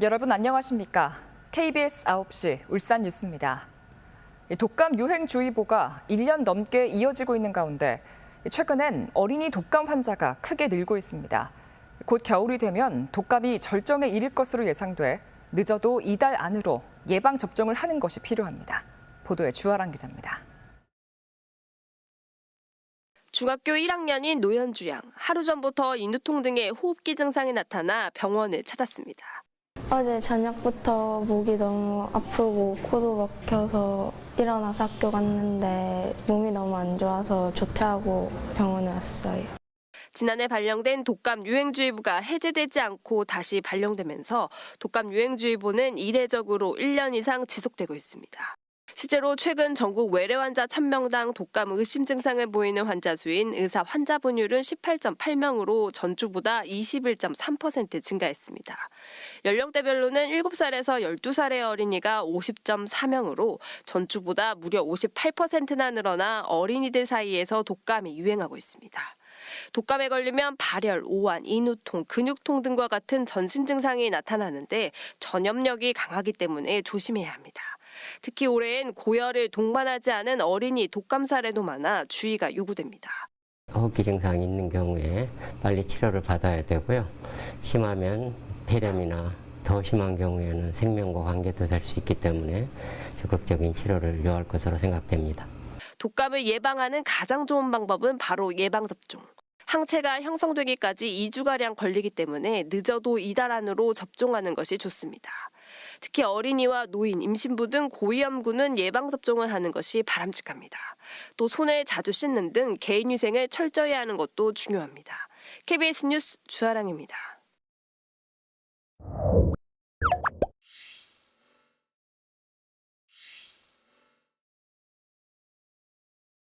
여러분 안녕하십니까? KBS 9시 울산 뉴스입니다. 이 독감 유행주의보가 1년 넘게 이어지고 있는 가운데 최근엔 어린이 독감 환자가 크게 늘고 있습니다. 곧 겨울이 되면 독감이 절정에 이를 것으로 예상돼 늦어도 이달 안으로 예방 접종을 하는 것이 필요합니다. 보도에 주아랑 기자입니다. 중학교 1학년인 노현주 양. 하루 전부터 인두통 등의 호흡기 증상이 나타나 병원을 찾았습니다. 어제 저녁부터 목이 너무 아프고 코도 막혀서 일어나서 학교 갔는데 몸이 너무 안 좋아서 조퇴하고 병원에 왔어요. 지난해 발령된 독감 유행주의보가 해제되지 않고 다시 발령되면서 독감 유행주의보는 이례적으로 1년 이상 지속되고 있습니다. 실제로 최근 전국 외래 환자 1000명당 독감 의심 증상을 보이는 환자 수인 의사 환자 분율은 18.8명으로 전주보다 21.3% 증가했습니다. 연령대별로는 7살에서 12살의 어린이가 50.4명으로 전주보다 무려 58%나 늘어나 어린이들 사이에서 독감이 유행하고 있습니다. 독감에 걸리면 발열, 오한, 인후통, 근육통 등과 같은 전신 증상이 나타나는데 전염력이 강하기 때문에 조심해야 합니다. 특히 올해엔 고열을 동반하지 않은 어린이 독감 사례도 많아 주의가 요구됩니다. 호흡기 증상이 있는 경우에 빨리 치료를 받아야 되고요. 심하면 폐렴이나 더 심한 경우에는 생명과 관계도 될 수 있기 때문에 적극적인 치료를 요할 것으로 생각됩니다. 독감을 예방하는 가장 좋은 방법은 바로 예방접종. 항체가 형성되기까지 2주가량 걸리기 때문에 늦어도 이달 안으로 접종하는 것이 좋습니다. 특히 어린이와 노인, 임신부 등 고위험군은 예방접종을 하는 것이 바람직합니다. 또 손을 자주 씻는 등 개인위생을 철저히 하는 것도 중요합니다. KBS 뉴스 주아랑입니다.